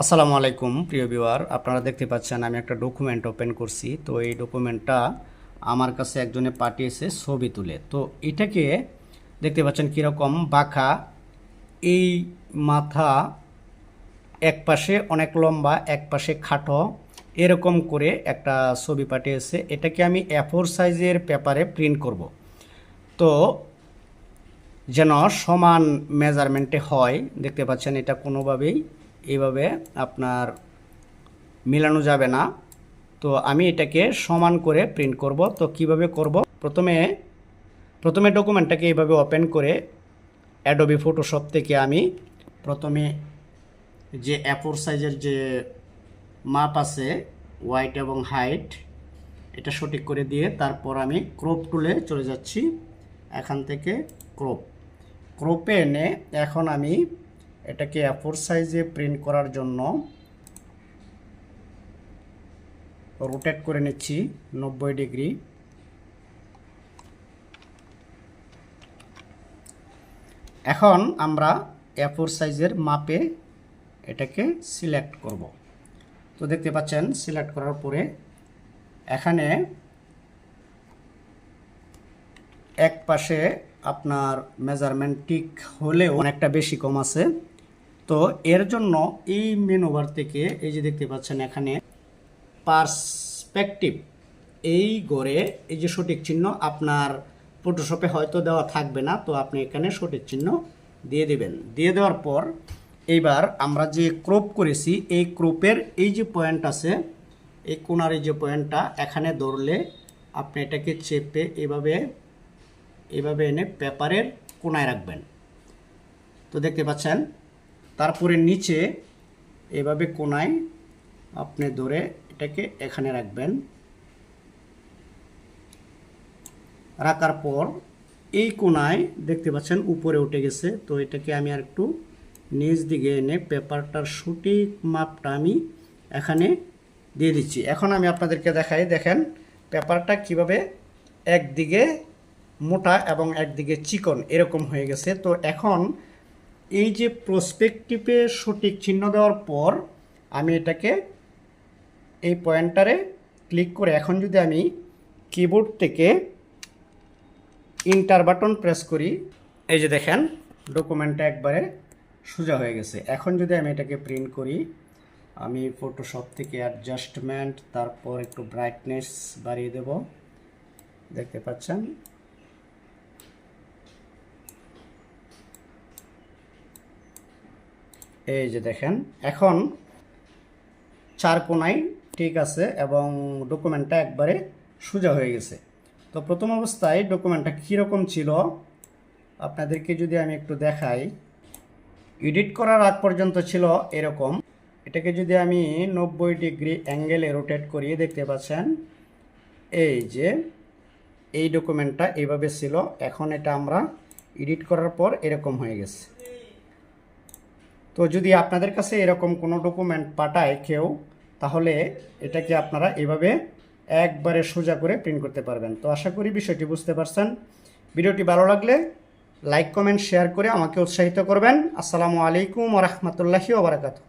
আসসালামু আলাইকুম, প্রিয় ভিউয়ার। আপনারা দেখতে পাচ্ছেন আমি একটা ডকুমেন্ট ওপেন করছি। তো এই ডকুমেন্টটা আমার কাছে একজনে পাঠিয়েছে ছবি তুলে। তো এটাকে দেখতে পাচ্ছেন কীরকম বাঁকা। এই মাথা এক পাশে অনেক লম্বা, এক পাশে খাটো। এরকম করে একটা ছবি পাঠিয়েছে। এটাকে আমি অ্যাফোর সাইজের পেপারে প্রিন্ট করব। তো যেন সমান মেজারমেন্টে হয়, দেখতে পাচ্ছেন এটা কোনোভাবেই এইভাবে আপনার মিলানো যাবে না। তো আমি এটাকে সমান করে প্রিন্ট করব। তো কীভাবে করব? প্রথমে প্রথমে ডকুমেন্টটাকে এইভাবে ওপেন করে অ্যাডোবি ফটোশপ থেকে আমি প্রথমে যে অ্যাপোর সাইজের যে মাপ আছে হোয়াইট এবং হাইট এটা সঠিক করে দিয়ে তারপর আমি ক্রপ টুলে চলে যাচ্ছি। এখান থেকে ক্রপ ক্রপে এনে এখন আমি এটাকে অ্যাফোর সাইজে প্রিন্ট করার জন্য রোটেট করে নিচ্ছি নব্বই ডিগ্রি এখন আমরা অ্যাফোর সাইজের মাপে এটাকে সিলেক্ট করব। তো দেখতে পাচ্ছেন সিলেক্ট করার পরে এখানে এক পাশে আপনার মেজারমেন্ট ঠিক হলেও অনেকটা বেশি কম আছে। তো এর জন্য এই মেনুবার থেকে এই যে দেখতে পাচ্ছেন এখানে পার্সপেক্টিভ, এই গড়ে এই যে সঠিক চিহ্ন আপনার ফটোশপে হয়তো দেওয়া থাকবে না, তো আপনি এখানে সঠিক চিহ্ন দিয়ে দেবেন। দিয়ে দেওয়ার পর এইবার আমরা যে ক্রপ করেছি, এই ক্রপের এই যে পয়েন্ট আছে, এই কোনার এই যে পয়েন্টটা এখানে ধরলে আপনি এটাকে চেপে এভাবে এভাবে এনে পেপারের কোনায় রাখবেন। তো দেখতে পাচ্ছেন তারপরে নিচে এভাবে কোনায় আপনি ধরে এটাকে এখানে রাখবেন। রাখার পর এই কোনায় দেখতে পাচ্ছেন উপরে উঠে গেছে। তো এটাকে আমি আর একটু নিচ দিকে এনে পেপারটার সঠিক মাপটা আমি এখানে দিয়ে দিচ্ছি। এখন আমি আপনাদেরকে দেখাই, দেখেন পেপারটা কীভাবে একদিকে মোটা এবং একদিকে চিকন এরকম হয়ে গেছে। তো এখন এই যে প্রসপেক্টিভে সঠিক চিহ্ন দেওয়ার পর আমি এটাকে এই পয়েন্টারে ক্লিক করে এখন যদি আমি কিবোর্ড থেকে ইন্টার বাটন প্রেস করি, এই যে দেখেন ডকুমেন্টটা একবারে সোজা হয়ে গেছে। এখন যদি আমি এটাকে প্রিন্ট করি, আমি ফটোশপ থেকে অ্যাডজাস্টমেন্ট তারপর একটু ব্রাইটনেস বাড়িয়ে দেব। দেখতে পাচ্ছেন? এই যে দেখেন, এখন চার কোনায় ঠিক আছে এবং ডকুমেন্টটা একবারে সোজা হয়ে গেছে। তো প্রথম অবস্থায় ডকুমেন্টটা কীরকম ছিল? আপনাদেরকে যদি আমি একটু দেখাই। এডিট করার আগ পর্যন্ত ছিল এরকম। এটাকে যদি আমি নব্বই ডিগ্রি অ্যাঙ্গেলে রোটেট করিয়ে দেখতে পাচ্ছেন, এই যে এই ডকুমেন্টটা এইভাবে ছিল। এখন এটা আমরা এডিট করার পর এরকম হয়ে গেছে। তো যদি আপনাদের কাছে এরকম কোনো ডকুমেন্ট পাঠায় কেউ, তাহলে এটাকে আপনারা এভাবে একবারে সোজা করে প্রিন্ট করতে পারবেন। তো আশা করি বিষয়টি বুঝতে পারছেন। ভিডিওটি ভালো লাগলে লাইক কমেন্ট শেয়ার করে আমাকে উৎসাহিত করবেন। আসসালামু আলাইকুম রহমতুল্লাহি ওবরাকাতু